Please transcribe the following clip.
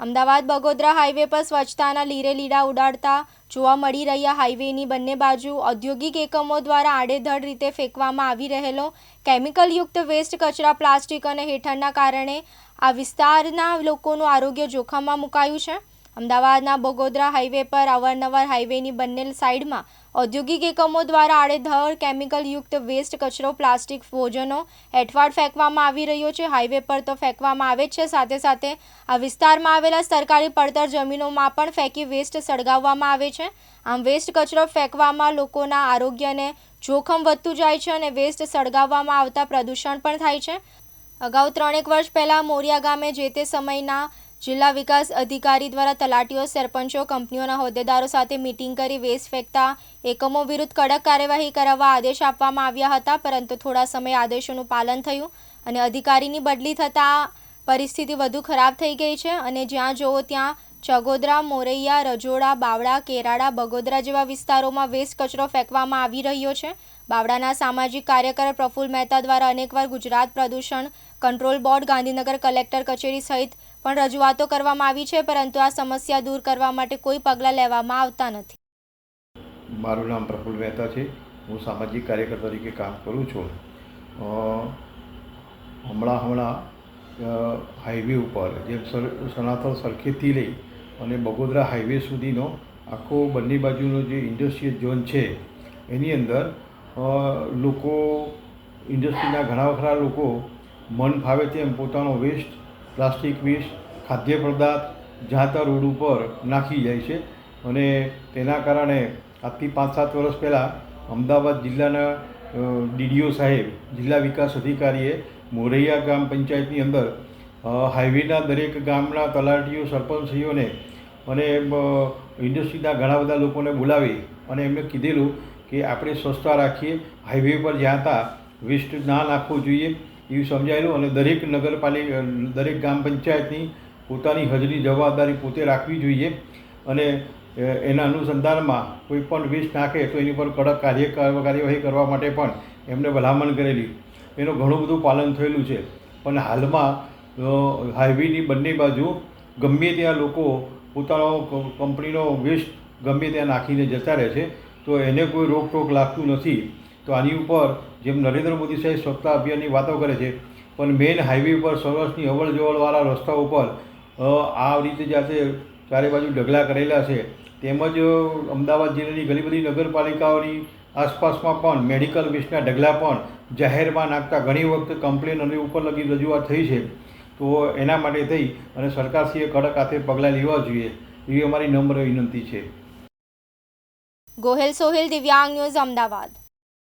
Ahmedabad Bagodara highway પર સ્વચ્છતાના લીરે લીડા ઉડાડતા જોવા મળી રહ્યા હાઈવેની બંને બાજુ ઔદ્યોગિક એકમો દ્વારા આડેધડ રીતે ફેંકવામાં આવી રહેલો કેમિકલયુક્ત વેસ્ટ કચરા, પ્લાસ્ટિક અને હેઠળના કારણે આ વિસ્તારના લોકોનું આરોગ્ય જોખમમાં મુકાયું છે. અમદાવાદના બગોદરા હાઈવે પર અવારનવાર હાઈવેની બંને સાઈડમાં ઔદ્યોગિક એકમો દ્વારા આડેધડ કેમિકલયુક્ત વેસ્ટ કચરો, પ્લાસ્ટિક ભોજનો એઠવાડ ફેંકવામાં આવી રહ્યો છે. હાઈવે પર તો ફેંકવામાં આવે છે. સાથે સાથે આ વિસ્તારમાં આવેલા સરકારી પડતર જમીનોમાં પણ ફેંકી વેસ્ટ સળગાવવામાં આવે છે. આમ વેસ્ટ કચરો ફેંકવામાં લોકોના આરોગ્યને જોખમ વધતું જાય છે અને વેસ્ટ સળગાવવામાં આવતા પ્રદૂષણ પણ થાય છે. અગાઉ ત્રણેક વર્ષ પહેલાં મોરિયા ગામે જે તે સમયના જિલ્લા વિકાસ અધિકારી દ્વારા તલાટીઓ, સરપંચો, કંપનીઓના હોદ્દેદારો સાથે મિટિંગ કરી વેસ્ટ ફેંકતા એકમો વિરુદ્ધ કડક કાર્યવાહી કરાવવા આદેશ આપવામાં આવ્યા હતા, પરંતુ થોડા સમય આદેશોનું પાલન થયું અને અધિકારીની બદલી થતાં પરિસ્થિતિ વધુ ખરાબ થઈ ગઈ છે અને જ્યાં જુઓ ત્યાં ચગોદરા, મોરૈયા, રજોડા, બાવળા, કેરાડા, બગોદરા જેવા વિસ્તારોમાં વેસ્ટ કચરો ફેંકવામાં આવી રહ્યો છે. બાવળાના સામાજિક કાર્યકર પ્રફુલ્લ મહેતા દ્વારા અનેકવાર ગુજરાત પ્રદૂષણ કંટ્રોલ બોર્ડ, ગાંધીનગર કલેક્ટર કચેરી સહિત પણ રજૂઆતો કરવામાં આવી છે, પરંતુ આ સમસ્યા દૂર કરવા માટે કોઈ પગલાં લેવામાં આવતા નથી. મારું નામ પ્રફુલ્લ મહેતા છે. હું સામાજિક કાર્યકર તરીકે કામ કરું છું. હમણાં હમણાં હાઈવે ઉપર, જેમ સનાતન સરખેથી લઈ અને બગોદરા હાઈવે સુધીનો આખો બંને બાજુનો જે ઇન્ડસ્ટ્રીયલ ઝોન છે, એની અંદર લોકો, ઇન્ડસ્ટ્રીના ઘણા ખરા લોકો મન ફાવે તેમ પોતાનો વેસ્ટ પ્લાસ્ટિક, વેસ્ટ, ખાદ્ય પદાર્થ જાતા રોડ ઉપર નાખી જાય છે અને તેના કારણે આજથી પાંચ સાત વર્ષ પહેલાં અમદાવાદ જિલ્લાના ડીડીઓ સાહેબ, જિલ્લા વિકાસ અધિકારીએ મોરૈયા ગ્રામ પંચાયતની અંદર હાઈવેના દરેક ગામના તલાટીઓ સરપંચીઓને અને ઇન્ડસ્ટ્રીના ઘણા બધા લોકોને બોલાવી અને એમને કીધેલું કે આપણે સ્વચ્છતા રાખીએ, હાઈવે પર જ્યાં ત્યાં વેસ્ટ ના નાખવું જોઈએ. એવું સમજાયેલું અને દરેક નગરપાલિકા દરેક ગ્રામ પંચાયતની પોતાની હજરી જવાબદારી પોતે રાખવી જોઈએ અને એના અનુસંધાનમાં કોઈ પણ વેસ્ટ નાખે તો એની પર કડક કાર્ય કાર્યવાહી કરવા માટે પણ એમને ભલામણ કરેલી. એનું ઘણું બધું પાલન થયેલું છે. પણ હાલમાં હાઈવેની બંને બાજુ ગમે ત્યાં લોકો પોતાનો કંપનીનો વેસ્ટ ગમે ત્યાં નાખીને જતા રહે છે, તો એને કોઈ રોકટોક લાગતું નથી. તો આની ઉપર જેમ નરેન્દ્ર મોદી સાહેબ સ્વચ્છતા અભિયાનની વાતો કરે છે, પણ મેઇન હાઈવે પર સૌરાષ્ટ્રની અવળ જવળવાળા રસ્તા ઉપર આ રીતે જાતે ચારે બાજુ ઢગલા કરેલા છે, તેમજ અમદાવાદ જિલ્લાની ઘણી બધી નગરપાલિકાઓની આસપાસમાં પણ મેડિકલ વેસ્ટના ઢગલા પણ જાહેરમાં નાખતા ઘણી વખત કમ્પ્લેન અને ઉપર લગી રજૂઆત થઈ છે. તો એના માટે થઈ અને સરકારશ્રીએ કડક હાથે પગલાં લેવા જોઈએ, એવી અમારી નમ્ર વિનંતી છે. ગોહેલ સોહેલ દિવ્યાંગ ન્યૂઝ અમદાવાદ.